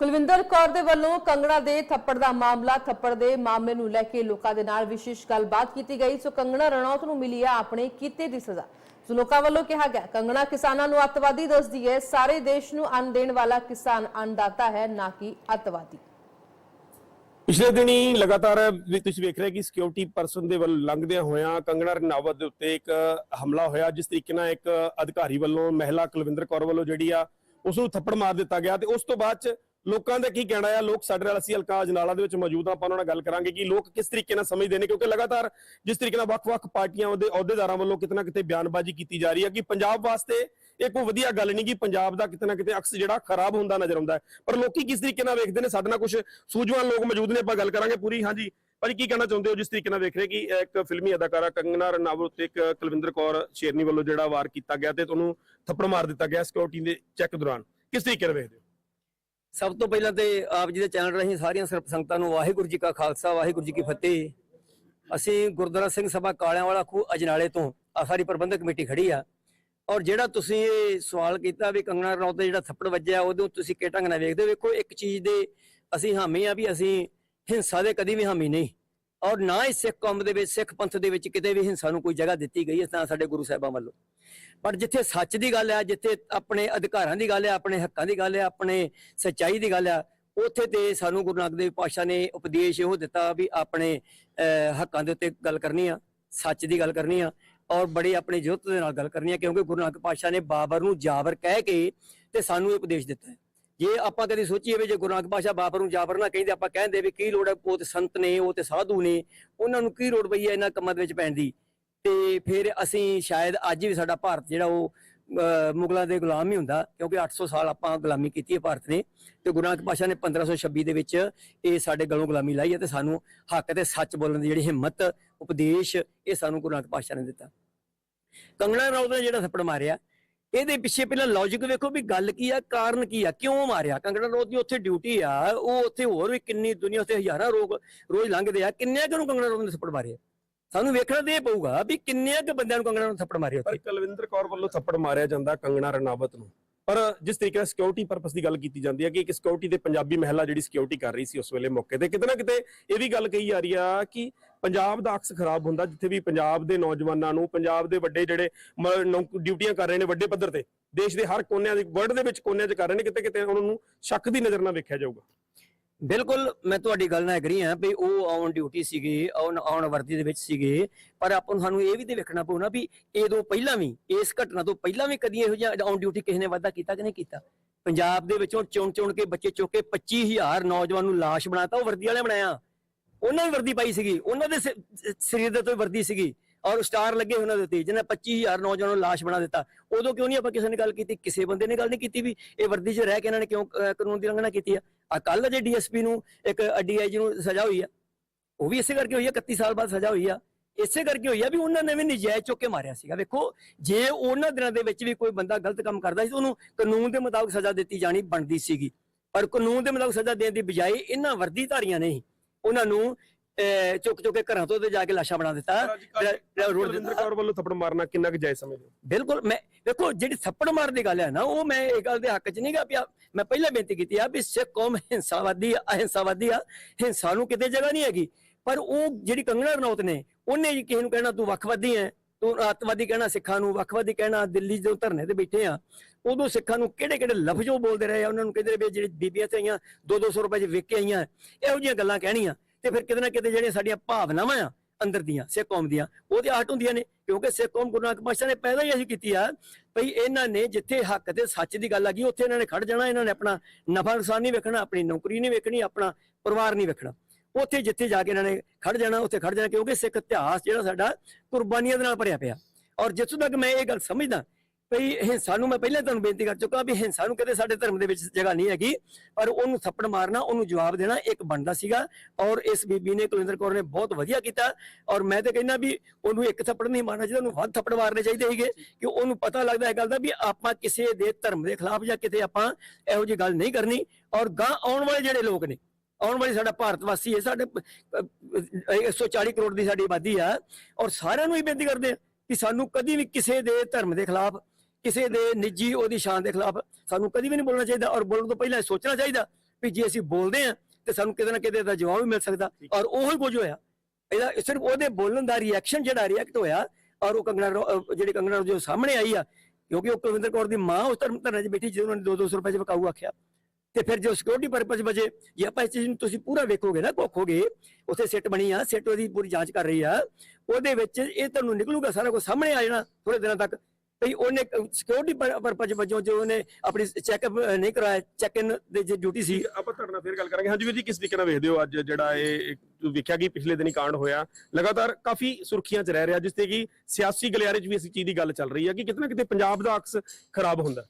ਕੁਲਵਿੰਦਰ ਕੌਰ ਦੇ ਵੱਲੋਂ ਕੰਗਣਾ ਦੇ ਥੱਪੜ ਦਾ ਮਾਮਲਾ, ਥੱਪੜ ਦੇ ਮਾਮਲੇ ਨੂੰ ਲੈ ਕੇ ਲੋਕਾਂ ਦੇ ਨਾਲ ਵਿਸ਼ੇਸ਼ ਗੱਲਬਾਤ ਕੀਤੀ ਗਈ। ਸੋ ਕੰਗਣਾ ਰਣੌਤ ਨੂੰ ਮਿਲੀ ਹੈ ਆਪਣੇ ਕੀਤੇ ਦੀ ਸਜ਼ਾ। ਸੋ ਲੋਕਾਂ ਵੱਲੋਂ ਕਿਹਾ ਗਿਆ, ਕੰਗਣਾ ਕਿਸਾਨਾਂ ਨੂੰ ਅੱਤਵਾਦੀ ਦੱਸਦੀ ਹੈ, ਸਾਰੇ ਦੇਸ਼ ਨੂੰ ਅੰਨ ਦੇਣ ਵਾਲਾ ਕਿਸਾਨ ਅੰਨਦਾਤਾ ਹੈ, ਨਾ ਕਿ ਅੱਤਵਾਦੀ। ਪਿਛਲੇ ਦਿਨੀ ਲਗਾਤਾਰ ਤੁਸੀਂ ਵੇਖ ਰਹੇ ਕਿ ਸਿਕਿਉਰਿਟੀ ਪਰਸਨ ਦੇ ਵੱਲ ਲੰਘਦਿਆਂ ਹੋਇਆਂ ਕੰਗਣਾ ਰਣਾਵਤ ਦੇ ਉੱਤੇ ਇੱਕ ਹਮਲਾ ਹੋਇਆ, ਜਿਸ ਤਰੀਕੇ ਨਾਲ ਇੱਕ ਅਧਿਕਾਰੀ ਵੱਲੋਂ ਮਹਿਲਾ ਕੁਲਵਿੰਦਰ ਕੌਰ ਵੱਲੋਂ ਜਿਹੜੀ ਆ, ਉਸ ਨੂੰ ਥੱਪੜ ਮਾਰ ਦਿੱਤਾ ਗਿਆ ਤੇ ਉਸ ਤੋਂ ਬਾਅਦ ਚ ਲੋਕਾਂ ਦਾ ਕੀ ਕਹਿਣਾ ਆ? ਲੋਕ ਸਾਡੇ ਨਾਲ ਅਸੀਂ ਹਲਕਾ ਅਜਨਾਲਾ ਦੇ ਵਿੱਚ ਮੌਜੂਦ ਆ ਆਪਾਂ ਉਹਨਾਂ ਨਾਲ ਗੱਲ ਕਰਾਂਗੇ ਕਿ ਲੋਕ ਕਿਸ ਤਰੀਕੇ ਨਾਲ ਸਮਝਦੇ ਨੇ, ਕਿਉਂਕਿ ਲਗਾਤਾਰ ਜਿਸ ਤਰੀਕੇ ਨਾਲ ਵੱਖ-ਵੱਖ ਪਾਰਟੀਆਂ ਉਹਦੇ ਅਹੁਦੇਦਾਰਾਂ ਵੱਲੋਂ ਕਿਤਨਾ ਕਿਤੇ ਬਿਆਨਬਾਜ਼ੀ ਕੀਤੀ ਜਾ ਰਹੀ ਹੈ ਕਿ ਪੰਜਾਬ ਵਾਸਤੇ ਇਹ ਕੋਈ ਵਧੀਆ ਗੱਲ ਨਹੀਂ ਕਿ ਪੰਜਾਬ ਦਾ ਕਿਤੇ ਨਾ ਕਿਤੇ ਅਕਸ ਜਿਹੜਾ ਖਰਾਬ ਹੁੰਦਾ ਨਜ਼ਰ ਆਉਂਦਾ ਹੈ। ਪਰ ਲੋਕੀ ਕਿਸ ਤਰੀਕੇ ਨਾਲ ਵੇਖਦੇ ਨੇ? ਸਾਡੇ ਨਾਲ ਕੁਝ ਸੂਝਵਾਨ ਲੋਕ ਮੌਜੂਦ ਨੇ, ਆਪਾਂ ਗੱਲ ਕਰਾਂਗੇ ਪੂਰੀ। ਹਾਂਜੀ, ਭਾਜੀ ਕੀ ਕਹਿਣਾ ਚਾਹੁੰਦੇ ਹੋ ਜਿਸ ਤਰੀਕੇ ਨਾਲ ਵੇਖ ਰਹੇ ਕਿ ਇੱਕ ਫਿਲਮੀ ਅਦਾਕਾਰਾ ਕੰਗਨਾ ਰਣਾਵਤ ਤੇ ਇੱਕ ਕੁਲਵਿੰਦਰ ਕੌਰ ਸ਼ੇਰਨੀ ਵੱਲੋਂ ਜਿਹੜਾ ਵਾਰ ਕੀਤਾ ਗਿਆ ਤੇ ਤੁਹਾਨੂੰ ਥੱਪੜ ਮਾਰ ਦਿੱਤਾ ਗਿਆ ਸਿਕਿਉਰਿਟੀ ਦੇ ਚੈੱਕ ਦੌਰਾਨ। ਕਿਸ ਤਰੀਕੇ ਨਾਲ ਵੇਖਦੇ ਹੋ? ਸਭ ਤੋਂ ਪਹਿਲਾਂ ਤੇ ਆਪ ਜੀ ਦੇ ਚੈਨਲ ਰਾਹੀਂ ਸਾਰੀਆਂ ਸਰਬ ਸੰਗਤਾਂ ਨੂੰ ਵਾਹਿਗੁਰੂ ਜੀ ਕਾ ਖਾਲਸਾ, ਵਾਹਿਗੁਰੂ ਜੀ ਕੀ ਫਤਿਹ। ਅਸੀਂ ਗੁਰਦੁਆਰਾ ਸਿੰਘ ਸਭਾ ਕਾਲਿਆਂ ਵਾਲਾ ਖੂਹ ਅਜਨਾਲੇ ਤੋਂ ਆ ਸਾਰੀ ਪ੍ਰਬੰਧਕ ਕਮੇਟੀ ਖੜੀ ਆ। ਔਰ ਜਿਹੜਾ ਤੁਸੀਂ ਇਹ ਸਵਾਲ ਕੀਤਾ ਵੀ ਕੰਗਣਾ ਰਣੌਤ ਤੇ ਜਿਹੜਾ ਥੱਪੜ ਵੱਜਿਆ ਉਹਦੋਂ ਤੁਸੀਂ ਕਿਹ ਢੰਗ ਨਾਲ ਵੇਖਦੇ ਹੋ? ਵੇਖੋ, ਇੱਕ ਚੀਜ਼ ਦੇ ਅਸੀਂ ਹਾਮੀ ਆ ਵੀ ਅਸੀਂ ਹਿੰਸਾ ਦੇ ਕਦੀ ਵੀ ਹਾਮੀ ਨਹੀਂ। ਔਰ ਨਾ ਹੀ ਸਿੱਖ ਕੌਮ ਦੇ ਵਿੱਚ ਸਿੱਖ ਪੰਥ ਦੇ ਵਿੱਚ ਕਿਤੇ ਵੀ ਹਿੰਸਾ ਨੂੰ ਕੋਈ ਜਗ੍ਹਾ ਦਿੱਤੀ ਗਈ ਹੈ ਤਾਂ ਸਾਡੇ ਗੁਰੂ ਸਾਹਿਬਾਂ ਵੱਲੋਂ। ਪਰ ਜਿੱਥੇ ਸੱਚ ਦੀ ਗੱਲ ਹੈ ਜਿੱਥੇ ਆਪਣੇ ਅਧਿਕਾਰਾਂ ਦੀ ਗੱਲ ਹੈ ਆਪਣੇ ਹੱਕਾਂ ਦੀ ਗੱਲ ਹੈ ਆਪਣੇ ਸੱਚਾਈ ਦੀ ਗੱਲ ਹੈ ਉੱਥੇ ਤੇ ਸਾਨੂੰ ਗੁਰੂ ਨਾਨਕ ਦੇਵ ਪਾਤਸ਼ਾਹ ਨੇ ਉਪਦੇਸ਼ ਇਹੋ ਦਿੱਤਾ ਵੀ ਆਪਣੇ ਅਹ, ਹੱਕਾਂ ਦੇ ਉੱਤੇ ਗੱਲ ਕਰਨੀ ਆ ਸੱਚ ਦੀ ਗੱਲ ਕਰਨੀ ਆ ਔਰ ਬੜੇ ਆਪਣੇ ਜੁੱਤ ਦੇ ਨਾਲ ਗੱਲ ਕਰਨੀ ਆ ਕਿਉਂਕਿ ਗੁਰੂ ਨਾਨਕ ਪਾਤਸ਼ਾਹ ਨੇ ਬਾਬਰ ਨੂੰ ਜਾਬਰ ਕਹਿ ਕੇ ਤੇ ਸਾਨੂੰ ਇਹ ਉਪਦੇਸ਼ ਦਿੱਤਾ ਹੈ। ਜੇ ਆਪਾਂ ਕਦੇ ਸੋਚੀਏ ਵੀ ਜੇ ਗੁਰੂ ਨਾਨਕ ਪਾਤਸ਼ਾਹ ਬਾਬਰ ਨੂੰ ਜਾਬਰ ਨਾ ਕਹਿੰਦੇ, ਆਪਾਂ ਕਹਿੰਦੇ ਵੀ ਕੀ ਲੋੜ ਹੈ, ਉਹ ਤੇ ਸੰਤ ਨੇ, ਉਹ ਤੇ ਸਾਧੂ ਨੇ, ਉਹਨਾਂ ਨੂੰ ਕੀ ਲੋੜ ਪਈ ਹੈ ਇਹਨਾਂ ਕੰਮਾਂ ਦੇ ਵਿੱਚ ਪੈਣ ਦੀ? ਤੇ ਫਿਰ ਅਸੀਂ ਸ਼ਾਇਦ ਅੱਜ ਵੀ ਸਾਡਾ ਭਾਰਤ ਜਿਹੜਾ ਉਹ ਮੁਗਲਾਂ ਦੇ ਗੁਲਾਮ ਹੀ ਹੁੰਦਾ, ਕਿਉਂਕਿ 800 ਸਾਲ ਆਪਾਂ ਗੁਲਾਮੀ ਕੀਤੀ ਹੈ ਭਾਰਤ ਨੇ। ਤੇ ਗੁਰੂ ਨਾਨਕ ਪਾਤਸ਼ਾਹ ਨੇ 1526 ਦੇ ਵਿੱਚ ਇਹ ਸਾਡੇ ਗਲੋਂ ਗੁਲਾਮੀ ਲਾਈ ਹੈ ਤੇ ਸਾਨੂੰ ਹੱਕ ਤੇ ਸੱਚ ਬੋਲਣ ਦੀ ਜਿਹੜੀ ਹਿੰਮਤ, ਉਪਦੇਸ਼ ਇਹ ਸਾਨੂੰ ਗੁਰੂ ਨਾਨਕ ਪਾਤਸ਼ਾਹ ਨੇ ਦਿੱਤਾ। ਕੰਗਣਾ ਰਣੌਤ ਨੇ ਜਿਹੜਾ ਥੱਪੜ ਮਾਰਿਆ ਇਹਦੇ ਪਿੱਛੇ ਪਹਿਲਾਂ ਲੌਜੀਕ ਵੇਖੋ ਵੀ ਗੱਲ ਕੀ ਆ, ਕਾਰਨ ਕੀ ਆ, ਕਿਉਂ ਮਾਰਿਆ? ਕੰਗਣਾ ਰਣੌਤ ਦੀ ਉੱਥੇ ਡਿਊਟੀ ਆ, ਉਹ ਉੱਥੇ ਹੋਰ ਵੀ ਕਿੰਨੀ ਦੁਨੀਆ ਉੱਤੇ ਹਜ਼ਾਰਾਂ ਲੋਕ ਰੋਜ਼ ਲੰਘਦੇ ਆ ਕਿੰਨੇ ਨੂੰ ਕੰਗਣਾ ਰਣੌਤ ਨੇ ਥੱਪੜ ਮਾਰਿਆ ਸਾਨੂੰ ਵੇਖਣਾ ਤੇ ਇਹ ਪਊਗਾ ਵੀ ਕਿੰਨੇ ਕੁ ਬੰਦਿਆਂ ਨੂੰ ਕੰਗਣਾ ਨੂੰ ਥੱਪੜ ਮਾਰਿਆ ਪਰ ਕੁਲਵਿੰਦਰ ਕੌਰ ਵੱਲੋਂ ਥੱਪੜ ਮਾਰਿਆ ਜਾਂਦਾ ਕੰਗਣਾ ਰਣਾਵਤ ਨੂੰ। ਪਰ ਜਿਸ ਤਰੀਕੇ ਨਾਲ ਸਿਕਿਉਰਿਟੀ ਪਰਪਸ ਦੀ ਗੱਲ ਕੀਤੀ ਜਾਂਦੀ ਹੈ ਕਿ ਇੱਕ ਸਿਕਿਉਰਿਟੀ ਦੇ ਪੰਜਾਬੀ ਮਹਿਲਾ ਜਿਹੜੀ ਸਿਕਿਉਰਿਟੀ ਕਰ ਰਹੀ ਸੀ ਉਸ ਵੇਲੇ ਮੌਕੇ ਤੇ, ਕਿਤੇ ਨਾ ਕਿਤੇ ਇਹ ਵੀ ਗੱਲ ਕਹੀ ਜਾ ਰਹੀ ਆ ਕਿ ਪੰਜਾਬ ਦਾ ਅਕਸ ਖਰਾਬ ਹੁੰਦਾ, ਜਿੱਥੇ ਵੀ ਪੰਜਾਬ ਦੇ ਨੌਜਵਾਨਾਂ ਨੂੰ, ਪੰਜਾਬ ਦੇ ਵੱਡੇ ਜਿਹੜੇ ਡਿਊਟੀਆਂ ਕਰ ਰਹੇ ਨੇ ਵੱਡੇ ਪੱਧਰ ਤੇ, ਦੇਸ਼ ਦੇ ਹਰ ਕੋਨਿਆਂ ਦੇ, ਵਰਲਡ ਦੇ ਵਿੱਚ ਕੋਨਿਆਂ 'ਚ ਕਰ ਰਹੇ ਨੇ, ਕਿਤੇ ਕਿਤੇ ਉਹਨਾਂ ਨੂੰ ਸ਼ੱਕ ਦੀ ਨਜ਼ਰ ਨਾਲ ਵੇਖਿਆ ਜਾਊਗਾ। ਬਿਲਕੁਲ, ਮੈਂ ਤੁਹਾਡੀ ਗੱਲ ਨਾਲ ਐਗਰੀ ਹਾਂ ਵੀ ਉਹ ਔਨ ਡਿਊਟੀ ਸੀਗੇ ਔਨ ਔਨ ਵਰਦੀ ਦੇ ਵਿੱਚ ਸੀਗੇ, ਪਰ ਆਪਾਂ ਨੂੰ ਸਾਨੂੰ ਇਹ ਵੀ ਤੇ ਵੇਖਣਾ ਪਊਣਾ ਵੀ ਇਹਦੋਂ ਪਹਿਲਾਂ ਵੀ, ਇਸ ਘਟਨਾ ਤੋਂ ਪਹਿਲਾਂ ਵੀ ਕਦੀ ਇਹੋ ਜਿਹਾ ਔਨ ਡਿਊਟੀ ਕਿਸੇ ਨੇ ਵਾਅਦਾ ਕੀਤਾ ਕਿ ਨਹੀਂ ਕੀਤਾ? ਪੰਜਾਬ ਦੇ ਵਿੱਚੋਂ ਚੁਣ ਚੁਣ ਕੇ ਬੱਚੇ ਚੁੱਕ ਕੇ 25000 ਨੌਜਵਾਨ ਨੂੰ ਲਾਸ਼ ਬਣਾਤਾ, ਉਹ ਵਰਦੀ ਵਾਲੇ ਬਣਾਇਆ। ਉਹਨਾਂ ਵੀ ਵਰਦੀ ਪਾਈ ਸੀਗੀ। ਉਹਨਾਂ ਦੇ ਸਰੀਰ ਦੇ ਤੋਂ ਵਰਦੀ ਸੀਗੀ। ਔਰ ਸਟਾਰ ਲੱਗੇ ਉਹਨਾਂ ਦੇ ਉੱਤੇ। ਜਿਹਨੇ 25000 ਨੌਜਵਾਨ ਨੂੰ ਲਾਸ਼ ਬਣਾ ਦਿੱਤਾ। ਉਦੋਂ ਕਿਉਂ ਨਹੀਂ ਆਪਾਂ ਕਿਸੇ ਨੇ ਗੱਲ ਕੀਤੀ? ਕਿਸੇ ਬੰਦੇ ਨੇ ਗੱਲ ਨਹੀਂ ਕੀਤੀ ਵੀ ਇਹ ਵਰਦੀ 'ਚ ਰਹਿ ਕੇ ਇਹਨਾਂ ਨੇ ਕਿਉਂ ਕਾਨੂੰਨ ਦੀ ਉਲੰਘਣਾ ਕੀਤੀ ਆ? ਆ ਕੱਲ ਜੇ ਡੀਐਸਪੀ ਨੂੰ ਇੱਕ ਡੀਆਈਜੀ ਨੂੰ ਸਜ਼ਾ ਹੋਈ ਆ। ਉਹ ਵੀ ਇਸੇ ਕਰਕੇ ਹੋਈ ਆ 31 ਸਾਲ ਬਾਅਦ ਸਜ਼ਾ ਹੋਈ ਆ। ਇਸੇ ਕਰਕੇ ਹੋਈ ਆ ਵੀ ਉਹਨਾਂ ਨੇ ਵੀ ਨਜਾਇਜ਼ ਚੁੱਕ ਕੇ ਮਾਰਿਆ ਸੀਗਾ। ਵੇਖੋ, ਜੇ ਉਹਨਾਂ ਦਿਨਾਂ ਦੇ ਵਿੱਚ ਵੀ ਕੋਈ ਬੰਦਾ ਗਲਤ ਕੰਮ ਕਰਦਾ ਸੀ ਉਹਨੂੰ ਕਾਨੂੰਨ ਦੇ ਮੁਤਾਬਕ ਸਜ਼ਾ ਦਿੱਤੀ ਜਾਣੀ ਬਣਦੀ ਸੀਗੀ। ਪਰ ਕਾਨੂੰਨ ਦੇ ਮੁਤਾਬਕ ਸਜ਼ਾ ਦੇਣ ਦੀ ਬਜਾਏ ਇਹਨਾਂ ਵਰਦੀਧਾਰੀਆਂ ਨੇ ਹੀ ਉਹਨਾਂ ਨੂੰ ਚੁੱਕ ਚੁੱਕ ਕੇ ਘਰਾਂ ਤੋਂ ਤੇ ਜਾ ਕੇ ਲਾਸ਼ਾਂ ਬਣਾ ਦਿੱਤਾ। ਜਿਹੜਾ- ਜਿਹੜਾ ਰੋਡ ਕੁਲਵਿੰਦਰ ਕੌਰ ਵੱਲੋਂ ਥੱਪੜ ਮਾਰਨਾ ਕਿੰਨਾ ਕੁ ਜਾਇਜ਼ ਸਮਝਦੇ ਬਿਲਕੁਲ ਮੈਂ ਵੇਖੋ ਜਿਹੜੀ ਥੱਪੜ ਮਾਰਨ ਦੀ ਗੱਲ ਹੈ ਨਾ ਉਹ ਮੈਂ ਇਹ ਗੱਲ ਦੇ ਹੱਕ 'ਚ ਨਹੀਂਗਾ ਪਿਆ ਮੈਂ ਪਹਿਲਾਂ ਬੇਨਤੀ ਕੀਤੀ ਆ ਵੀ ਸਿੱਖ ਕੌਮ ਹਿੰਸਾਵਾਦੀ ਆ ਅਹਿੰਸਾਵਾਦੀ ਆ। ਹਿੰਸਾ ਨੂੰ ਕਿਤੇ ਜਗ੍ਹਾ ਨਹੀਂ ਹੈਗੀ। ਪਰ ਉਹ ਜਿਹੜੀ ਕੰਗਣਾ ਰਣੌਤ ਨੇ ਉਹਨੇ ਕਿਸੇ ਨੂੰ ਕਹਿਣਾ ਤੂੰ ਵੱਖਵਾਦੀ ਹੈ ਤੂੰ ਅੱਤਵਾਦੀ ਕਹਿਣਾ ਸਿੱਖਾਂ ਨੂੰ, ਵੱਖਵਾਦੀ ਕਹਿਣਾ ਦਿੱਲੀ ਜਦੋਂ ਧਰਨੇ ਤੇ ਬੈਠੇ ਆ। ਉਦੋਂ ਸਿੱਖਾਂ ਨੂੰ ਕਿਹੜੇ ਕਿਹੜੇ ਲਫ਼ਜ਼ੋ ਬੋਲਦੇ ਰਹੇ ਆ, ਉਹਨਾਂ ਨੂੰ ਕਹਿੰਦੇ ਵੀ ਜਿਹੜੀ ਬੀਬੀਆਂ ਤੇ ਆਈਆਂ 2-200 ਰੁਪਏ 'ਚ ਵਿਕ ਕੇ ਆਈਆਂ, ਇਹੋ ਜਿਹੀਆਂ ਗੱਲਾਂ ਕਹਿਣੀਆਂ। ਤੇ ਫਿਰ ਕਿਤੇ ਨਾ ਕਿਤੇ ਜਿਹੜੀਆਂ ਸਾਡੀਆਂ ਭਾਵਨਾਵਾਂ ਆ ਅੰਦਰ ਦੀਆਂ, ਸਿੱਖ ਕੌਮ ਦੀਆਂ ਉਹਦੇ ਆਟ ਹੁੰਦੀਆਂ ਨੇ, ਕਿਉਂਕਿ ਸਿੱਖ ਕੌਮ ਗੁਰੂ ਨਾਨਕ ਪਾਤਸ਼ਾਹ ਨੇ ਪਹਿਲਾਂ ਹੀ ਅਸੀਂ ਕੀਤੀ ਆ ਭਈ ਇਹਨਾਂ ਨੇ ਜਿੱਥੇ ਹੱਕ ਤੇ ਸੱਚ ਦੀ ਗੱਲ ਆ ਗਈ, ਉੱਥੇ ਇਹਨਾਂ ਨੇ ਖੜ ਜਾਣਾ, ਇਹਨਾਂ ਨੇ ਆਪਣਾ ਨਫਾ ਨੁਕਸਾਨ ਨਹੀਂ ਵੇਖਣਾ, ਆਪਣੀ ਨੌਕਰੀ ਨਹੀਂ ਵੇਖਣੀ, ਆਪਣਾ ਪਰਿਵਾਰ ਨਹੀਂ ਵੇਖਣਾ। ਉੱਥੇ ਜਿੱਥੇ ਜਾ ਕੇ ਇਹਨਾਂ ਨੇ ਖੜ ਜਾਣਾ, ਉੱਥੇ ਖੜ ਜਾਣਾ, ਕਿਉਂਕਿ ਸਿੱਖ ਇਤਿਹਾਸ ਜਿਹੜਾ ਸਾਡਾ ਕੁਰਬਾਨੀਆਂ ਦੇ ਨਾਲ ਭਰਿਆ ਪਿਆ। ਔਰ ਜਿੱਥੋਂ ਤੱਕ ਮੈਂ ਇਹ ਗੱਲ ਸਮਝਦਾ, ਭਈ ਹਿੰਸਾ ਨੂੰ ਮੈਂ ਪਹਿਲਾਂ ਤੁਹਾਨੂੰ ਬੇਨਤੀ ਕਰ ਚੁੱਕਾ ਵੀ ਹਿੰਸਾ ਨੂੰ ਕਦੇ ਸਾਡੇ ਧਰਮ ਦੇ ਵਿੱਚ ਜਗ੍ਹਾ ਨਹੀਂ ਹੈਗੀ, ਪਰ ਉਹਨੂੰ ਥੱਪੜ ਮਾਰਨਾ, ਉਹਨੂੰ ਜਵਾਬ ਦੇਣਾ ਇੱਕ ਬਣਦਾ ਸੀਗਾ। ਔਰ ਇਸ ਬੀਬੀ ਨੇ ਕੁਲਿੰਦਰ ਕੌਰ ਨੇ ਬਹੁਤ ਵਧੀਆ ਕੀਤਾ। ਔਰ ਮੈਂ ਤੇ ਕਹਿੰਦਾ ਵੀ ਉਹਨੂੰ ਇੱਕ ਥੱਪੜ ਨਹੀਂ ਮਾਰਨਾ ਚਾਹੀਦਾ, ਉਹਨੂੰ ਵੱਧ ਥੱਪੜ ਮਾਰਨੇ ਚਾਹੀਦੇ ਸੀਗੇ, ਕਿ ਉਹਨੂੰ ਪਤਾ ਲੱਗਦਾ ਇਹ ਗੱਲ ਦਾ ਵੀ ਆਪਾਂ ਕਿਸੇ ਦੇ ਧਰਮ ਦੇ ਖਿਲਾਫ ਜਾਂ ਕਿਤੇ ਆਪਾਂ ਇਹੋ ਜਿਹੀ ਗੱਲ ਨਹੀਂ ਕਰਨੀ। ਔਰ ਗਾਂ ਆਉਣ ਵਾਲੇ ਜਿਹੜੇ ਲੋਕ ਨੇ ਆਉਣ ਵਾਲੀ ਸਾਡਾ ਭਾਰਤ ਵਾਸੀ ਹੈ ਸਾਡੇ ਅਹ, ਅਹ, 140 ਕਰੋੜ ਦੀ ਸਾਡੀ ਆਬਾਦੀ ਆ ਔਰ ਸਾਰਿਆਂ ਨੂੰ ਹੀ ਬੇਨਤੀ ਕਰਦੇ ਆ ਕਿ ਸਾਨੂੰ ਕਦੀ ਵੀ ਕਿਸੇ ਦੇ ਧਰਮ ਦੇ ਖਿਲਾਫ ਕਿਸੇ ਦੇ ਨਿੱਜੀ ਉਹਦੀ ਸ਼ਾਨ ਦੇ ਖਿਲਾਫ ਸਾਨੂੰ ਕਦੀ ਵੀ ਨਹੀਂ ਬੋਲਣਾ ਚਾਹੀਦਾ ਔਰ ਬੋਲਣ ਤੋਂ ਪਹਿਲਾਂ ਸੋਚਣਾ ਚਾਹੀਦਾ ਵੀ ਜੇ ਅਸੀਂ ਬੋਲਦੇ ਆ ਤੇ ਸਾਨੂੰ ਕਿਤੇ ਨਾ ਕਿਤੇ ਦਾ ਜਵਾਬ ਵੀ ਮਿਲ ਸਕਦਾ ਔਰ ਉਹੋ ਹੀ ਕੁਝ ਹੋਇਆ। ਇਹਦਾ ਸਿਰਫ ਉਹਦੇ ਬੋਲਣ ਦਾ ਰਿਐਕਸ਼ਨ ਜਿਹੜਾ ਰਿਐਕਟ ਹੋਇਆ ਔਰ ਉਹ ਕੰਗਣਾ ਜਿਹੜੀ ਕੰਗਣਾ ਜੋ ਸਾਹਮਣੇ ਆਈ ਆ ਕਿਉਂਕਿ ਉਹ ਕੁਲਵਿੰਦਰ ਕੌਰ ਦੀ ਮਾਂ ਉਸ ਧਰਮ ਧਰਨੇ 'ਚ ਬੈਠੀ ਜਦੋਂ ਉਹਨਾਂ ਨੇ 2-200 ਰੁਪਏ 'ਚ ਵਕਾਊ ਆਖਿਆ। ਤੇ ਫਿਰ ਜੋ ਸਿਕਿਉਰਿਟੀ ਪਰਪਸ ਵਜੇ ਜੇ ਆਪਾਂ ਇਸ ਚੀਜ਼ ਨੂੰ ਤੁਸੀਂ ਪੂਰਾ ਵੇਖੋਗੇ ਨਾ ਕੋਖੋਗੇ ਉੱਥੇ ਸਿੱਟ ਬਣੀ ਆ ਸਿੱਟ ਉਹਦੀ ਪੂਰੀ ਜਾਂਚ ਕਰ ਰਹੀ ਆ, ਉਹਦੇ ਵਿੱਚ ਇਹ ਤੁਹਾਨੂੰ ਨਿਕਲੂਗਾ, ਸਾਰਾ ਕੁਝ ਸਾਹਮਣੇ ਆ ਜਾਣਾ ਥੋੜੇ ਦਿਨਾਂ ਤੱਕ। ਵੀ ਉਹਨੇ ਸਿਕਿਉਰਿਟੀ ਪਰਪਸ ਵਜੋਂ ਜੋ ਉਹਨੇ ਆਪਣੀ ਚੈੱਕਅਪ ਨਹੀਂ ਕਰਾਇਆ ਚੈੱਕ ਇਨ ਦੇ ਜੇ ਡਿਊਟੀ ਸੀ। ਆਪਾਂ ਤੁਹਾਡੇ ਨਾਲ ਫੇਰ ਗੱਲ ਕਰਾਂਗੇ। ਹਾਂਜੀ ਵੀਰ ਜੀ, ਕਿਸ ਤਰੀਕੇ ਨਾਲ ਵੇਖਦੇ ਹੋ ਅੱਜ ਜਿਹੜਾ ਇਹ ਵੇਖਿਆ ਕਿ ਪਿਛਲੇ ਦਿਨੀ ਕਾਂਡ ਹੋਇਆ? ਲਗਾਤਾਰ ਕਾਫੀ ਸੁਰਖੀਆਂ 'ਚ ਰਹਿ ਰਿਹਾ, ਜਿਸ ਤੇ ਕਿ ਸਿਆਸੀ ਗਲਿਆਰੇ 'ਚ ਵੀ ਇਸ ਚੀਜ਼ ਦੀ ਗੱਲ ਚੱਲ ਰਹੀ ਹੈ ਕਿ ਕਿਤੇ ਨਾ ਕਿਤੇ ਪੰਜਾਬ ਦਾ ਅਕਸ ਖਰਾਬ ਹੁੰਦਾ।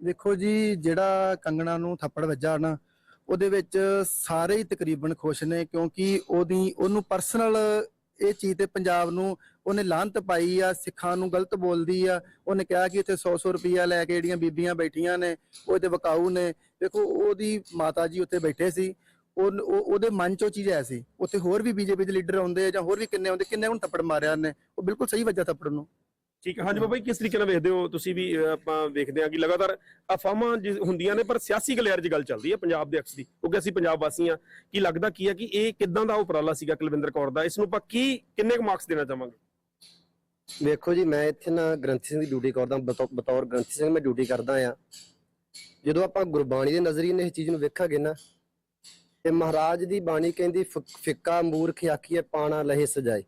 ਦੇਖੋ ਜੀ, ਜਿਹੜਾ ਕੰਗਣਾ ਨੂੰ ਥੱਪੜ ਵੱਜਾ ਨਾ, ਉਹਦੇ ਵਿੱਚ ਸਾਰੇ ਹੀ ਤਕਰੀਬਨ ਖੁਸ਼ ਨੇ ਕਿਉਂਕਿ ਉਹਦੀ, ਉਹਨੂੰ ਪਰਸਨਲ ਇਹ ਚੀਜ਼ ਤੇ ਪੰਜਾਬ ਨੂੰ ਉਹਨੇ ਲਾਂਤ ਪਾਈ ਆ, ਸਿੱਖਾਂ ਨੂੰ ਗਲਤ ਬੋਲਦੀ ਆ। ਉਹਨੇ ਕਿਹਾ ਕਿ ਇੱਥੇ 100 100 ਰੁਪਈਆ ਲੈ ਕੇ ਜਿਹੜੀਆਂ ਬੀਬੀਆਂ ਬੈਠੀਆਂ ਨੇ, ਉਹ ਤੇ ਵਕਾਊ ਨੇ। ਦੇਖੋ, ਉਹਦੀ ਮਾਤਾ ਜੀ ਉੱਥੇ ਬੈਠੇ ਸੀ। ਉਹ ਉਹਦੇ ਮਨ ਚੋਂ ਚੀਜ਼ ਐ ਸੀ। ਉੱਥੇ ਹੋਰ ਵੀ ਬੀਜੇਪੀ ਦੇ ਲੀਡਰ ਆਉਂਦੇ ਆ ਜਾਂ ਹੋਰ ਵੀ ਕਿੰਨੇ ਆਉਂਦੇ, ਕਿੰਨੇ ਹੁਣ ਥੱਪੜ ਮਾਰਿਆ ਨੇ ਉਹ ਬਿਲਕੁਲ ਸਹੀ ਵੱਜਾ ਥੱਪੜ ਨੂੰ। ਠੀਕ ਹੈ। ਹਾਂਜੀ ਬਾਬਾ ਜੀ, ਕਿਸ ਤਰੀਕੇ ਨਾਲ ਵੇਖਦੇ ਹੋ ਤੁਸੀਂ ਵੀ ਆਪਾਂ ਵੇਖਦੇ ਹਾਂ ਕਿ ਲਗਾਤਾਰ ਅਫਵਾਹਾਂ ਹੁੰਦੀਆਂ ਨੇ, ਪਰ ਸਿਆਸੀ ਗਲਿਆਰੇ 'ਚ ਗੱਲ ਚੱਲਦੀ ਹੈ ਪੰਜਾਬ ਦੇ ਅਕਸ ਦੀ, ਕਿਉਂਕਿ ਅਸੀਂ ਪੰਜਾਬ ਵਾਸੀ ਹਾਂ, ਕਿ ਲੱਗਦਾ ਕੀ ਹੈ ਕਿ ਇਹ ਕਿਦਾਂ ਦਾ ਉਪਰਾਲਾ ਸੀਗਾ ਕੁਲਵਿੰਦਰ ਕੌਰ ਦਾ? ਇਸ ਨੂੰ ਆਪਾਂ ਕੀ, ਕਿੰਨੇ ਕੁ ਮਾਰਕਸ ਦੇਣਾ ਚਾਹਾਂਗੇ? ਵੇਖੋ ਜੀ, ਮੈਂ ਇੱਥੇ ਨਾ ਗ੍ਰੰਥੀ ਸਿੰਘ ਦੀ ਡਿਊਟੀ ਕਰਦਾ, ਬਤੌ- ਬਤੌਰ ਗ੍ਰੰਥੀ ਸਿੰਘ ਮੈਂ ਡਿਊਟੀ ਕਰਦਾ ਆ ਜਦੋਂ ਆਪਾਂ ਗੁਰਬਾਣੀ ਦੇ ਨਜ਼ਰੀਏ ਨੇ ਇਸ ਚੀਜ਼ ਨੂੰ ਵੇਖਾਂਗੇ ਨਾ, ਤੇ ਮਹਾਰਾਜ ਦੀ ਬਾਣੀ ਕਹਿੰਦੀ, ਫਿ- ਫਿੱਕਾ ਮੂਰਖ ਆਖੀਏ ਪਾਣਾ ਲਹੇ ਸਜਾਏ।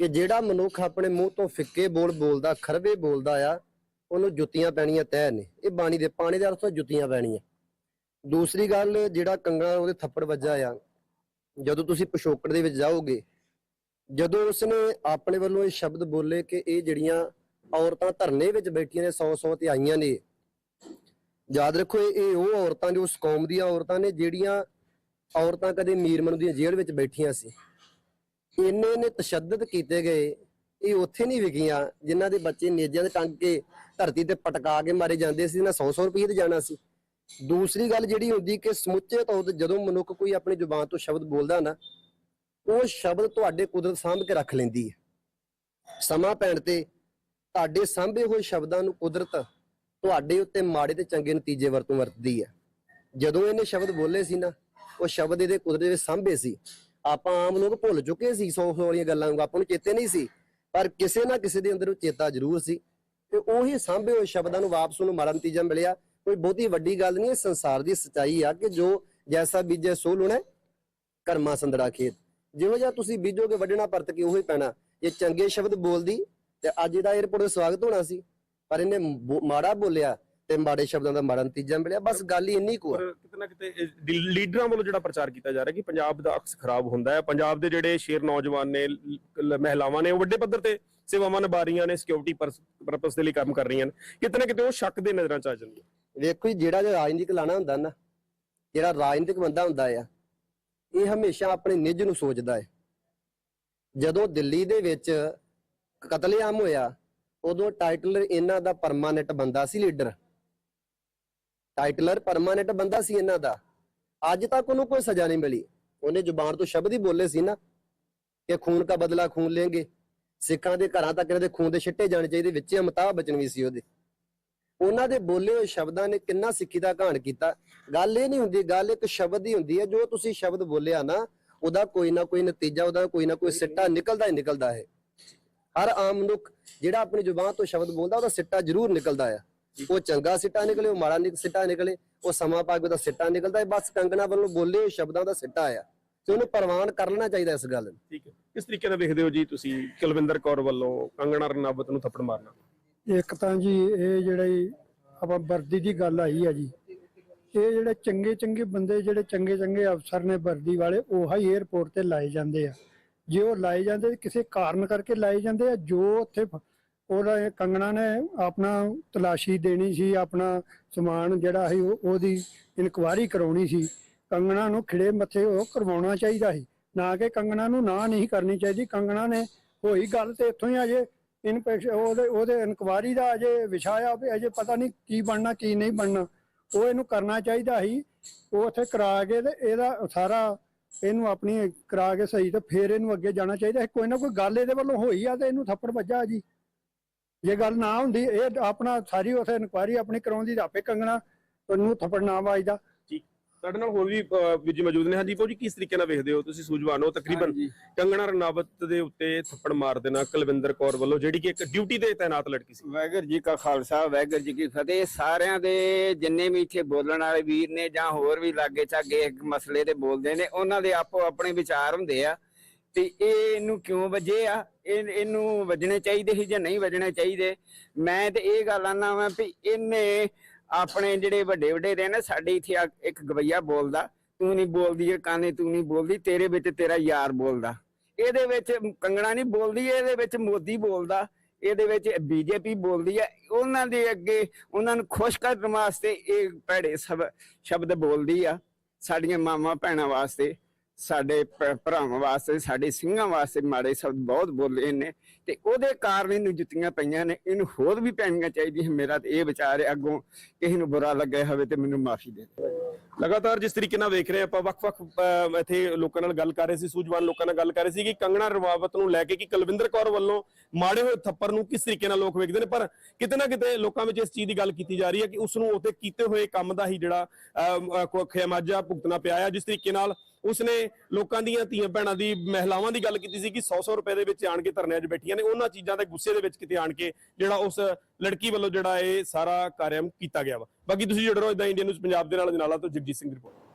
ਕਿ ਜਿਹੜਾ ਮਨੁੱਖ ਆਪਣੇ ਮੂੰਹ ਤੋਂ ਫਿੱਕੇ ਬੋਲ ਬੋਲਦਾ, ਖਰਵੇ ਬੋਲਦਾ ਆ, ਉਹਨੂੰ ਜੁੱਤੀਆਂ ਪੈਣੀਆਂ ਤੈਅ ਨੇ। ਇਹ ਬਾਣੀ ਦੇ ਪਾਣੀ ਦੇ ਅਰਥ ਜੁੱਤੀਆਂ ਪੈਣੀਆਂ। ਦੂਸਰੀ ਗੱਲ, ਜਿਹੜਾ ਕੰਗਣਾ ਉਹਦੇ ਥੱਪੜ ਵੱਜਾ ਆ। ਜਦੋਂ ਤੁਸੀਂ ਪਿਛੋਕੜ ਦੇ ਵਿੱਚ ਜਾਓਗੇ, ਜਦੋਂ ਉਸਨੇ ਆਪਣੇ ਵੱਲੋਂ ਇਹ ਸ਼ਬਦ ਬੋਲੇ ਕਿ ਇਹ ਜਿਹੜੀਆਂ ਔਰਤਾਂ ਧਰਨੇ ਵਿੱਚ ਬੈਠੀਆਂ ਨੇ 100 100 ਤੇ ਆਈਆਂ ਨੇ, ਯਾਦ ਰੱਖੋ, ਇਹ ਇਹ ਉਹ ਔਰਤਾਂ ਜੋ ਉਸ ਕੌਮ ਦੀਆਂ ਔਰਤਾਂ ਨੇ, ਜਿਹੜੀਆਂ ਔਰਤਾਂ ਕਦੇ ਮੀਰਮਨ ਦੀਆਂ ਜੇਲ੍ਹ ਵਿੱਚ ਬੈਠੀਆਂ ਸੀ। ਇੰਨੇ ਨੇ ਤਸ਼ੱਦਦ ਕੀਤੇ ਗਏ ਇਹ ਉੱਥੇ ਨਹੀਂ ਵਿਕੀਆਂ, ਜਿਨ੍ਹਾਂ ਦੇ ਬੱਚੇ ਨੇਜਾਂ ਦੇ ਟੰਗ ਕੇ ਧਰਤੀ ਤੇ ਪਟਕਾ ਕੇ ਮਾਰੇ ਜਾਂਦੇ ਸੀ ਨਾ 100 100 ਰੁਪਏ ਤੇ ਜਾਣਾ ਸੀ। ਦੂਸਰੀ ਗੱਲ ਜਿਹੜੀ ਹੁੰਦੀ ਕਿ ਸਮੁੱਚੇ ਤੌਰ ਤੇ ਜਦੋਂ ਮਨੁੱਖ ਕੋਈ ਆਪਣੀ ਜ਼ੁਬਾਨ ਤੋਂ ਸ਼ਬਦ ਬੋਲਦਾ ਨਾ, ਉਹ ਸ਼ਬਦ ਤੁਹਾਡੇ ਕੁਦਰਤ ਸਾਂਭ ਕੇ ਰੱਖ ਲੈਂਦੀ ਹੈ। ਸਮਾਂ ਪੈਣ ਤੇ ਤੁਹਾਡੇ ਸਾਂਭੇ ਹੋਏ ਸ਼ਬਦਾਂ ਨੂੰ ਕੁਦਰਤ ਤੁਹਾਡੇ ਉੱਤੇ ਮਾੜੇ ਤੇ ਚੰਗੇ ਨਤੀਜੇ ਵਰਤੋਂ ਵਰਤਦੀ ਹੈ। ਜਦੋਂ ਇਹਨੇ ਸ਼ਬਦ ਬੋਲੇ ਸੀ ਨਾ, ਉਹ ਸ਼ਬਦ ਇਹਦੇ ਕੁਦਰਤ ਦੇ ਸਾਂਭੇ ਸੀ। ਆਪਾਂ ਆਮ ਲੋਕ ਭੁੱਲ ਚੁੱਕੇ ਸੀ ਸੌ ਸੌ ਵਾਲੀਆਂ ਗੱਲਾਂ ਨੂੰ, ਆਪਾਂ ਨੂੰ ਚੇਤੇ ਨਹੀਂ ਸੀ। ਪਰ ਕਿਸੇ ਨਾ ਕਿਸੇ ਦੇ ਅੰਦਰ ਉਹ ਚੇਤਾ ਜ਼ਰੂਰ ਸੀ। ਤੇ ਉਹੀ ਸਾਂਭੇ ਹੋਏ ਸ਼ਬਦਾਂ ਨੂੰ ਵਾਪਸ ਉਹਨੂੰ ਮਾੜਾ ਨਤੀਜਾ ਮਿਲਿਆ। ਕੋਈ ਬਹੁਤੀ ਵੱਡੀ ਗੱਲ ਨਹੀਂ, ਇਹ ਸੰਸਾਰ ਦੀ ਸਚਾਈ ਆ ਕਿ ਜੋ ਜੈਸਾ ਬੀਜੇ, ਸੋ ਲੁਣਾ ਕਰਮਾ ਸੰਦੜਾ ਖੇਤ। ਜਿਹੋ ਜਿਹਾ ਤੁਸੀਂ ਬੀਜੋਗੇ, ਵੱਢਣਾ, ਪਰਤ ਕੇ ਉਹੀ ਪੈਣਾ। ਇਹ ਚੰਗੇ ਸ਼ਬਦ ਬੋਲਦੀ ਤੇ ਅੱਜ ਇਹਦਾ 에어ਪੋਰਟ ਤੇ ਸਵਾਗਤ ਹੋਣਾ ਸੀ। ਪਰ ਇਹਨੇ ਮਾੜਾ ਬੋਲਿਆ। ਤੇ ਮਾੜੇ ਸ਼ਬਦਾਂ ਦਾ ਮਾੜਾ ਨਤੀਜਾ ਮਿਲਿਆ ਬਸ ਗੱਲ ਹੀ ਇੰਨੀ ਕੁ ਆ। ਪਰ ਕਿਤੇ ਨਾ ਕਿਤੇ ਇਹ ਲੀਡਰਾਂ ਵੱਲੋਂ ਜਿਹੜਾ ਪ੍ਰਚਾਰ ਕੀਤਾ ਜਾ ਰਿਹਾ ਕਿ ਪੰਜਾਬ ਦਾ ਅਕਸ ਖਰਾਬ ਹੁੰਦਾ ਹੈ ਪੰਜਾਬ ਦੇ ਜਿਹੜੇ ਸ਼ੇਰ ਨੌਜਵਾਨ ਨੇ ਲ- ਲ- ਮਹਿਲਾਵਾਂ ਨੇ ਉਹ ਵੱਡੇ ਪੱਧਰ ਤੇ ਸੇਵਾਵਾਂ ਨਿਭਾ ਰਹੀਆਂ ਨੇ ਸਿਕਿਉਰਿਟੀ ਪਰਪਸ ਦੇ ਲਈ ਕੰਮ ਕਰ ਰਹੀਆਂ ਨੇ। ਕਿਤੇ ਨਾ ਕਿਤੇ ਉਹ ਸ਼ੱਕ ਦੇ ਨਜ਼ਰਾਂ ਚ ਆ ਜਾਂਦੀਆਂ ਵੇਖੋ ਜੀ, ਜਿਹੜਾ ਜਿਹੜਾ ਰਾਜਨੀਤਿਕ ਲਾਣਾ ਹੁੰਦਾ ਨਾ ਜਿਹੜਾ ਰਾਜਨੀਤਿਕ ਬੰਦਾ ਹੁੰਦਾ ਆ ਇਹ ਹਮੇਸ਼ਾ ਆਪਣੇ ਨਿੱਜ ਨੂੰ ਸੋਚਦਾ ਹੈ। ਜਦੋਂ ਦਿੱਲੀ ਦੇ ਵਿੱਚ ਕਤਲੇਆਮ ਹੋਇਆ ਉਦੋਂ ਟਾਈਟਲਰ ਇਹਨਾਂ ਦਾ ਪਰਮਾਨੈਂਟ ਬੰਦਾ ਸੀ ਲੀਡਰ। ਟਾਈਟਲਰ ਪਰਮਾਨੈਂਟ ਬੰਦਾ ਸੀ ਇਹਨਾਂ ਦਾ। ਅੱਜ ਤੱਕ ਉਹਨੂੰ ਕੋਈ ਸਜ਼ਾ ਨਹੀਂ ਮਿਲੀ। ਉਹਨੇ ਜ਼ੁਬਾਨ ਤੋਂ ਸ਼ਬਦ ਹੀ ਬੋਲੇ ਸੀ ਨਾ ਕਿ ਖੂਨ ਦਾ ਬਦਲਾ ਖੂਨ ਲੈਣਗੇ ਸਿੱਖਾਂ ਦੇ ਘਰਾਂ ਤੱਕ ਇਹਨਾਂ ਦੇ ਖੂਨ ਦੇ ਛਿੱਟੇ ਜਾਣੇ ਚਾਹੀਦੇ ਵਿੱਚ ਅਮਤਾਬ ਬਚਨ ਵੀ ਸੀ ਉਹਦੇ। ਉਹਨਾਂ ਦੇ ਬੋਲੇ ਹੋਏ ਸ਼ਬਦਾਂ ਨੇ ਕਿੰਨਾ ਸਿੱਖੀ ਦਾ ਘਾਣ ਕੀਤਾ। ਗੱਲ ਇਹ ਨਹੀਂ ਹੁੰਦੀ, ਗੱਲ ਇੱਕ ਸ਼ਬਦ ਹੀ ਹੁੰਦੀ ਹੈ। ਜੋ ਤੁਸੀਂ ਸ਼ਬਦ ਬੋਲਿਆ ਨਾ, ਉਹਦਾ ਕੋਈ ਨਾ ਕੋਈ ਨਤੀਜਾ, ਉਹਦਾ ਕੋਈ ਨਾ ਕੋਈ ਸਿੱਟਾ ਨਿਕਲਦਾ ਹੀ ਨਿਕਲਦਾ ਹੈ। ਹਰ ਆਮ ਮਨੁੱਖ ਜਿਹੜਾ ਆਪਣੀ ਜ਼ੁਬਾਨ ਤੋਂ ਸ਼ਬਦ ਬੋਲਦਾ, ਉਹਦਾ ਸਿੱਟਾ ਜ਼ਰੂਰ ਨਿਕਲਦਾ ਹੈ ਉਹ ਚੰਗਾ ਸਿੱਟਾ ਨਿਕਲੇ ਉਹ ਮਾੜਾ ਨਿਕ ਸਿੱਟਾ ਨਿਕਲੇ ਉਹ ਸਮਾਂ ਪਾ ਕੇ ਉਹਦਾ ਸਿੱਟਾ ਨਿਕਲਦਾ ਹੈ ਬਸ ਕੰਗਣਾ ਵੱਲੋਂ ਬੋਲੇ ਹੋਏ ਸ਼ਬਦਾਂ ਦਾ ਸਿੱਟਾ ਆ। ਤੇ ਉਹਨੂੰ ਪ੍ਰਵਾਨ ਕਰ ਲੈਣਾ ਚਾਹੀਦਾ ਇਸ ਗੱਲ ਨੂੰ। ਠੀਕ ਹੈ। ਕਿਸ ਤਰੀਕੇ ਨਾਲ ਵੇਖਦੇ ਹੋ ਜੀ ਤੁਸੀਂ ਕੁਲਵਿੰਦਰ ਕੌਰ ਵੱਲੋਂ ਕੰਗਣਾ ਰਣਾਵਤ ਨੂੰ ਥੱਪੜ ਮਾਰਨਾ? ਇੱਕ ਤਾਂ ਜੀ ਇਹ ਜਿਹੜੀ ਆਪਾਂ ਵਰਦੀ ਦੀ ਗੱਲ ਆਈ ਆ ਜੀ ਇਹ ਜਿਹੜੇ ਚੰਗੇ ਚੰਗੇ ਬੰਦੇ ਜਿਹੜੇ ਚੰਗੇ ਚੰਗੇ ਅਫਸਰ ਨੇ ਵਰਦੀ ਵਾਲੇ ਉਹ ਹੀ 에어ਪੋਰਟ ਤੇ ਲਾਏ ਜਾਂਦੇ ਆ। ਜੇ ਉਹ ਲਾਏ ਜਾਂਦੇ ਕਿਸੇ ਕਾਰਨ ਕਰਕੇ ਲਾਏ ਜਾਂਦੇ ਆ ਜੋ ਉੱਥੇ ਉਹਦਾ ਇਹ ਕੰਗਣਾ ਨੇ ਆਪਣਾ ਤਲਾਸ਼ੀ ਦੇਣੀ ਸੀ, ਆਪਣਾ ਸਮਾਨ ਜਿਹੜਾ ਸੀ, ਉਹ- ਉਹਦੀ ਇਨਕੁਆਇਰੀ ਕਰਾਉਣੀ ਸੀ। ਕੰਗਣਾ ਨੂੰ ਖਿੜੇ ਮੱਥੇ ਉਹ ਕਰਵਾਉਣਾ ਚਾਹੀਦਾ ਸੀ। ਨਾ ਕਿ ਕੰਗਣਾ ਨੂੰ ਨਾ ਨਹੀਂ ਕਰਨੀ ਚਾਹੀਦੀ। ਕੰਗਣਾ ਨੇ ਹੋਈ ਗੱਲ ਤੇ ਇੱਥੋਂ ਹੀ ਅਜੇ ਇਨਪੈਕਸ਼ਨ ਉਹਦੇ ਉਹਦੇ ਇਨਕੁਆਇਰੀ ਦਾ ਅਜੇ ਵਿਸ਼ਾ ਆ ਵੀ ਅਜੇ ਪਤਾ ਨਹੀਂ ਕੀ ਬਣਨਾ, ਕੀ ਨਹੀਂ ਬਣਨਾ। ਉਹ ਇਹਨੂੰ ਕਰਨਾ ਚਾਹੀਦਾ ਸੀ। ਉਹ ਉੱਥੇ ਕਰਾ ਕੇ ਤੇ ਇਹਦਾ ਸਾਰਾ ਇਹਨੂੰ ਆਪਣੀ ਕਰਾ ਕੇ ਸਹੀ ਤੇ ਫੇਰ ਇਹਨੂੰ ਅੱਗੇ ਜਾਣਾ ਚਾਹੀਦਾ ਸੀ। ਕੋਈ ਨਾ ਕੋਈ ਗੱਲ ਇਹਦੇ ਵੱਲੋਂ ਹੋਈ ਆ ਤੇ ਇਹਨੂੰ ਥੱਪੜ ਵੱਜਾ ਜੀ। ਜੇ ਗੱਲ ਨਾ ਹੁੰਦੀ ਇਹ ਆਪਣਾ ਸਾਰੀ ਉਥੇ ਇਨਕੁਆਰੀ ਆਪਣੀ ਕਰਾਉਂਦੀ ਤਾਂ ਆਪੇ ਕੰਗਣਾ ਉਹਨੂੰ ਥੱਪੜ ਨਾ ਵੱਜਦਾ। ਸਾਡੇ ਨਾਲ ਹੋਰ ਵੀ ਅਹ, ਵੀਰ ਜੀ ਮੌਜੂਦ ਨੇ। ਹਾਂਜੀ ਭਾਜੀ ਕਿਸ ਤਰੀਕੇ ਨਾਲ ਵੇਖਦੇ ਹੋ ਤੁਸੀਂ ਸੂਝਵਾਨ ਹੋ? ਤਕਰੀਬਨ ਕੰਗਣਾ ਰਣਾਵਤ ਦੇ ਉੱਤੇ ਥੱਪੜ ਮਾਰ ਦੇਣਾ ਕੁਲਵਿੰਦਰ ਕੌਰ ਵੱਲੋਂ ਜਿਹੜੀ ਕਿ ਇੱਕ ਡਿਊਟੀ ਤੇ ਤਾਇਨਾਤ ਲੜਕੀ ਸੀ। ਵਾਹਿਗੁਰੂ ਜੀ ਕਾ ਖਾਲਸਾ ਵਾਹਿਗੁਰੂ ਜੀ ਕੀ ਫਤਿਹ। ਸਾਰਿਆਂ ਦੇ ਜਿੰਨੇ ਵੀ ਇੱਥੇ ਬੋਲਣ ਵਾਲੇ ਵੀਰ ਨੇ ਜਾਂ ਹੋਰ ਵੀ ਲਾਗੇ ਚਾਗੇ ਇੱਕ ਮਸਲੇ ਤੇ ਬੋਲਦੇ ਨੇ ਉਹਨਾਂ ਦੇ ਆਪੋ ਆਪਣੇ ਵਿਚਾਰ ਹੁੰਦੇ ਆ। ਤੇ ਇਹ ਇਹਨੂੰ ਕਿਉਂ ਵਜੇ ਆ? ਇਹ, ਇਹਨੂੰ ਵੱਜਣੇ ਚਾਹੀਦੇ ਸੀ ਜਾਂ ਨਹੀਂ ਵੱਜਣੇ ਚਾਹੀਦੇ? ਮੈਂ ਤੇ ਇਹ ਗੱਲ ਆਨਾ ਵਾਂ ਵੀ ਇਹਨੇ ਆਪਣੇ ਜਿਹੜੇ ਵੱਡੇ ਵੱਡੇ ਨੇ, ਸਾਡੇ ਇੱਥੇ ਆ- ਇੱਕ ਗਵਈਆ ਬੋਲਦਾ, ਤੂੰ ਨਹੀਂ ਬੋਲਦੀ ਇਹ ਕਾਨੇ, ਤੂੰ ਨਹੀਂ ਬੋਲਦੀ, ਤੇਰੇ ਵਿੱਚ ਤੇਰਾ ਯਾਰ ਬੋਲਦਾ। ਇਹਦੇ ਵਿੱਚ ਕੰਗਣਾ ਨਹੀਂ ਬੋਲਦੀ, ਇਹਦੇ ਵਿੱਚ ਮੋਦੀ ਬੋਲਦਾ, ਇਹਦੇ ਵਿੱਚ ਬੀਜੇਪੀ ਬੋਲਦੀ ਹੈ ਉਹਨਾਂ ਦੇ ਅੱਗੇ ਉਹਨਾਂ ਨੂੰ ਖੁਸ਼ ਕਰਨ ਵਾਸਤੇ ਇਹ ਭੈੜੇ ਸਬ, ਸ਼ਬਦ ਬੋਲਦੀ ਆ, ਸਾਡੀਆਂ ਮਾਵਾਂ ਭੈਣਾਂ ਵਾਸਤੇ। ਸਾਡੇ ਭਰਾਵਾਂ ਵਾਸਤੇ ਸਾਡੇ ਸਿੰਘਾਂ ਵਾਸਤੇ ਮਾੜੇ ਸ਼ਬਦ ਬਹੁਤ ਬੋਲੇ ਨੇ ਤੇ ਉਹਦੇ ਕਾਰਨ ਇਹਨੂੰ ਜੁੱਤੀਆਂ ਪਈਆਂ ਨੇ ਇਹਨੂੰ ਹੋਰ ਵੀ ਪੈਣੀਆਂ ਚਾਹੀਦੀਆਂ। ਮੇਰਾ ਤੇ ਇਹ ਵਿਚਾਰ ਹੈ ਅੱਗੋਂ ਕਿਸੇ ਨੂੰ ਬੁਰਾ ਲੱਗਿਆ ਹੋਵੇ ਤੇ ਮੈਨੂੰ ਮਾਫੀ ਦੇ ਦਿਓ। ਲਗਾਤਾਰ ਜਿਸ ਤਰੀਕੇ ਨਾਲ ਵੇਖ ਰਹੇ ਆਪਾਂ ਵੱਖ-ਵੱਖ ਇੱਥੇ ਲੋਕਾਂ ਨਾਲ ਗੱਲ ਕਰ ਰਹੇ ਸੀ ਸੂਝਵਾਨ ਲੋਕਾਂ ਨਾਲ ਗੱਲ ਕਰ ਰਹੇ ਸੀ ਕਿ ਕੰਗਣਾ ਰਵਾਵਤ ਨੂੰ ਲੈ ਕੇ ਕਿ ਕੁਲਵਿੰਦਰ ਕੌਰ ਵੱਲੋਂ ਮਾੜੇ ਹੋਏ ਥੱਪੜ ਨੂੰ ਕਿਸ ਤਰੀਕੇ ਨਾਲ ਲੋਕ ਵੇਖਦੇ ਨੇ? ਪਰ ਕਿਤੇ ਨਾ ਕਿਤੇ ਲੋਕਾਂ ਵਿੱਚ ਇਸ ਚੀਜ਼ ਦੀ ਗੱਲ ਕੀਤੀ ਜਾ ਰਹੀ ਹੈ ਕਿ ਉਸ ਨੂੰ ਉਹਦੇ ਕੀਤੇ ਹੋਏ ਕੰਮ ਦਾ ਹੀ ਜਿਹੜਾ ਅਹ, ਕੋ- ਖਿਆਮਾਜਾ ਭੁਗਤਣਾ ਪਿਆ ਆ। ਜਿਸ ਤਰੀਕੇ ਨਾਲ ਉਸਨੇ ਲੋਕਾਂ ਦੀਆਂ ਧੀਆਂ ਭੈਣਾਂ ਦੀ ਮਹਿਲਾਵਾਂ ਦੀ ਗੱਲ ਕੀਤੀ ਸੀ ਕਿ 100-100 ਰੁਪਏ ਦੇ ਵਿੱਚ ਆਣ ਕੇ ਧਰਨਿਆਂ 'ਚ ਬੈਠੀਆਂ ਨੇ। ਉਹਨਾਂ ਚੀਜ਼ਾਂ ਦੇ ਗੁੱਸੇ ਦੇ ਵਿੱਚ ਕਿਤੇ ਆਣ ਕੇ ਜਿਹੜਾ ਉਸ ਲੜਕੀ ਵੱਲੋਂ ਜਿਹੜਾ ਇਹ ਸਾਰਾ ਕਾਰਿਆਮ ਕੀਤਾ ਗਿਆ ਵਾ। ਬਾਕੀ ਤੁਸੀਂ ਜੁੜੇ ਰਹੋ ਇਦਾਂ ਇੰਡੀਅਨ ਨਿਊਜ਼ ਪੰਜਾਬ ਦੇ ਨਾਲ, ਜਨਾਲਾ ਤੋਂ ਜਗਜੀਤ ਸਿੰਘ ਦੀ ਰਿਪੋਰਟ।